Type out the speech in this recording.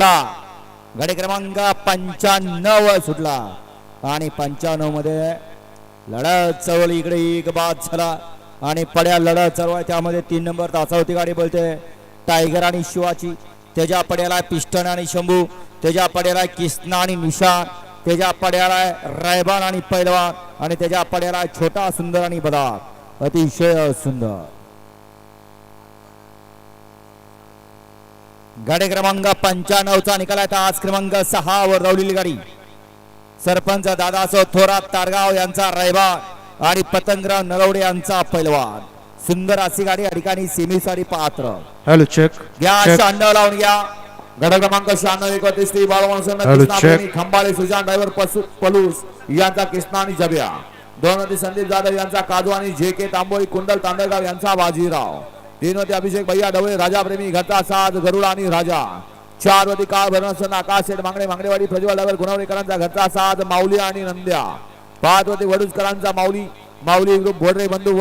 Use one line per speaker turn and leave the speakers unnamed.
गाडी क्रमांक पंच्याण्णव सुटला. आणि पंच्याण्णवमध्ये लढत चळवळी इकडे एक बाद झाला. आणि पड्या लढत चळवळ त्यामध्ये तीन नंबर तासावती गाडी बोलते. टायगर आणि शिवाची त्याच्या पड्याला पिस्टन आणि शंभू. त्याच्या पड्याला किस्ना आणि निशान. त्याच्या पड्याला रायबान आणि पैलवान. आणि त्याच्या पड्याला छोटा सुंदर आणि बदार. अतिशय सुंदर. गाडी क्रमांक पंच्याण्णवचा निकाल आहे. आज क्रमांक सहा वर धावलेली गाडी. सरपंच दादासो थोरात तारगाव यांचा रैबान आणि पतंगराव नरवडे यांचा पैलवान. सुंदर अशी गाडी या ठिकाणी सेमीसाठी पात्र.
हॅलो चेक
घ्या शहाण्णव लावून घ्या. गड क्रमांक शहाण्णव एकोणतीस ती. बाळवण खंबाळे सुजान ड्रायव्हर पलूस यांचा कृष्णा आणि जब्या. दोन संदीप जाधव यांचा काजू आणि जे के तांबोळी कुंडल तांदळगाव यांचा बाजीराव. तीन अभिषेक भैया डवळे राजा प्रेमी घरचा साज गरुडा आणि राजा. चार होती काळ भरणसन आकाश शेठ मांगडे मांगडेवाडी प्रज्वल ड्रायव्हर गुणवणीकरांचा घरचा साज माऊली आणि नंद्या. पाच होते माऊली माऊली ग्रुप घोडरे बंधू